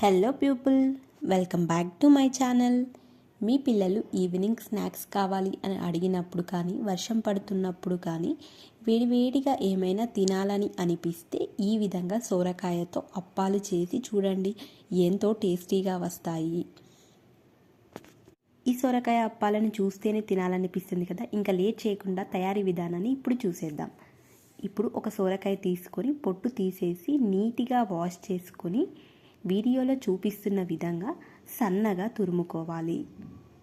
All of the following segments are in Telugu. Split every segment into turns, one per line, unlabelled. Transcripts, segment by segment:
Hello people welcome back to my channel మీ పిల్లలు ఈవినింగ్ స్నాక్స్ కావాలి అని అడిగినప్పుడు కానీ వర్షం పడుతున్నప్పుడు కానీ వేడివేడిగా ఏమైనా తినాలని అనిపిస్తే ఈ విధంగా సోరకాయతో అప్పాలు చేసి చూడండి. ఎంతో టేస్టీగా వస్తాయి. ఈ సొరకాయ అప్పాలను చూస్తేనే తినాలనిపిస్తుంది కదా. ఇంకా లేట్ చేయకుండా తయారీ విధానాన్ని ఇప్పుడు చూసేద్దాం. ఇప్పుడు ఒక సొరకాయ తీసుకొని పొట్టు తీసేసి నీట్గా వాష్ చేసుకొని వీడియోలో చూపిస్తున్న విధంగా సన్నగా తురుముకోవాలి.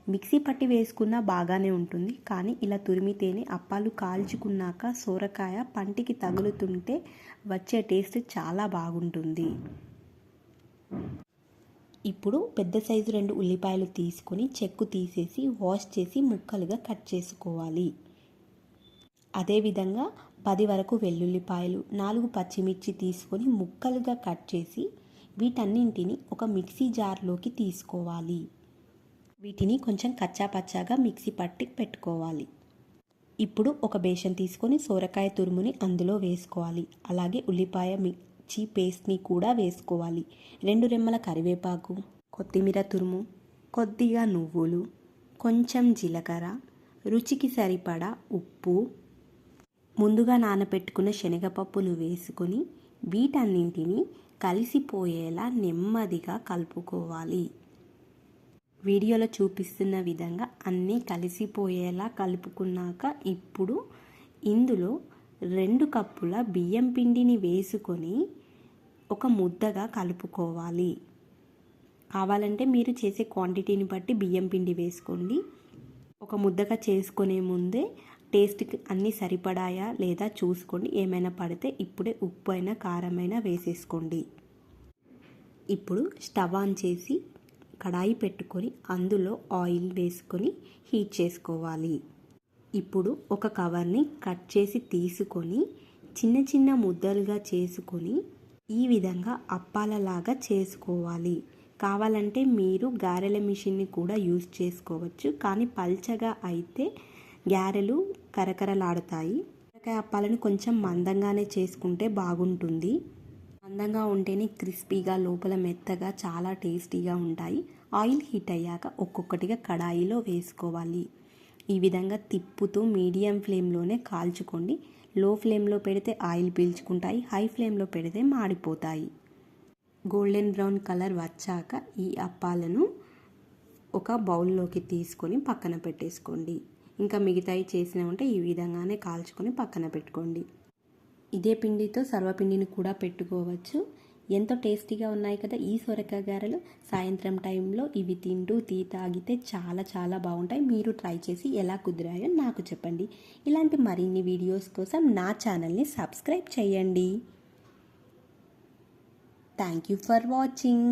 మిక్సీ పట్టి వేసుకున్నా బాగానే ఉంటుంది. కానీ ఇలా తురిమితేనే అప్పాలు కాల్చుకున్నాక సోరకాయ పంటికి తగులుతుంటే వచ్చే టేస్ట్ చాలా బాగుంటుంది. ఇప్పుడు పెద్ద సైజు రెండు ఉల్లిపాయలు తీసుకొని చెక్కు తీసేసి వాష్ చేసి ముక్కలుగా కట్ చేసుకోవాలి. అదేవిధంగా పది వరకు వెల్లుల్లిపాయలు నాలుగు పచ్చిమిర్చి తీసుకొని ముక్కలుగా కట్ చేసి వీటన్నింటిని ఒక మిక్సీ జార్లోకి తీసుకోవాలి. వీటిని కొంచెం కచ్చా పచ్చాగా మిక్సీ పట్టి పెట్టుకోవాలి. ఇప్పుడు ఒక బేషన్ తీసుకొని సోరకాయ తురుముని అందులో వేసుకోవాలి. అలాగే ఉల్లిపాయ మిర్చి పేస్ట్ని కూడా వేసుకోవాలి. రెండు రెమ్మల కరివేపాకు కొత్తిమీర తురుము కొద్దిగా నువ్వులు కొంచెం జీలకర్ర రుచికి సరిపడా ఉప్పు ముందుగా నానబెట్టుకున్న శనగపప్పును వేసుకొని వీటన్నింటినీ కలిసిపోయేలా నెమ్మదిగా కలుపుకోవాలి. వీడియోలో చూపిస్తున్న విధంగా అన్నీ కలిసిపోయేలా కలుపుకున్నాక ఇప్పుడు ఇందులో రెండు కప్పుల బియ్యం పిండిని వేసుకొని ఒక ముద్దగా కలుపుకోవాలి. కావాలంటే మీరు చేసే క్వాంటిటీని బట్టి బియ్యం పిండి వేసుకోండి. ఒక ముద్దగా చేసుకునే ముందే టేస్ట్కి అన్నీ సరిపడాయా లేదా చూసుకోండి. ఏమైనా పడితే ఇప్పుడే ఉప్పు అయినా కారమైనా వేసేసుకోండి. ఇప్పుడు స్టవ్ ఆన్ చేసి కడాయి పెట్టుకొని అందులో ఆయిల్ వేసుకొని హీట్ చేసుకోవాలి. ఇప్పుడు ఒక కవర్ని కట్ చేసి తీసుకొని చిన్న చిన్న ముద్దలుగా చేసుకొని ఈ విధంగా అప్పాలలాగా చేసుకోవాలి. కావాలంటే మీరు గారెల మిషన్ని కూడా యూజ్ చేసుకోవచ్చు. కానీ పల్చగా అయితే గారెలు కరకరలాడుతాయి. సొరకాయ అప్పాలను కొంచెం మందంగానే చేసుకుంటే బాగుంటుంది. మందంగా ఉంటేనే క్రిస్పీగా లోపల మెత్తగా చాలా టేస్టీగా ఉంటాయి. ఆయిల్ హీట్ అయ్యాక ఒక్కొక్కటిగా కడాయిలో వేసుకోవాలి. ఈ విధంగా తిప్పుతూ మీడియం ఫ్లేమ్లోనే కాల్చుకోండి. లో ఫ్లేమ్లో పెడితే ఆయిల్ పీల్చుకుంటాయి హై ఫ్లేమ్లో పెడితే మాడిపోతాయి. గోల్డెన్ బ్రౌన్ కలర్ వచ్చాక ఈ అప్పాలను ఒక బౌల్లోకి తీసుకొని పక్కన పెట్టేసుకోండి. ఇంకా మిగతాయి చేసిన ఉంటే ఈ విధంగానే కాల్చుకొని పక్కన పెట్టుకోండి. ఇదే పిండితో సర్వపిండిని కూడా పెట్టుకోవచ్చు. ఎంతో టేస్టీగా ఉన్నాయి కదా ఈ సొరకాయ గారెలు. సాయంత్రం టైంలో ఇవి తింటూ టీ తాగితే చాలా చాలా బాగుంటాయి. మీరు ట్రై చేసి ఎలా కుదిరాయో నాకు చెప్పండి. ఇలాంటి మరిన్ని వీడియోస్ కోసం నా ఛానల్ని సబ్స్క్రైబ్ చేయండి. Thank you for watching.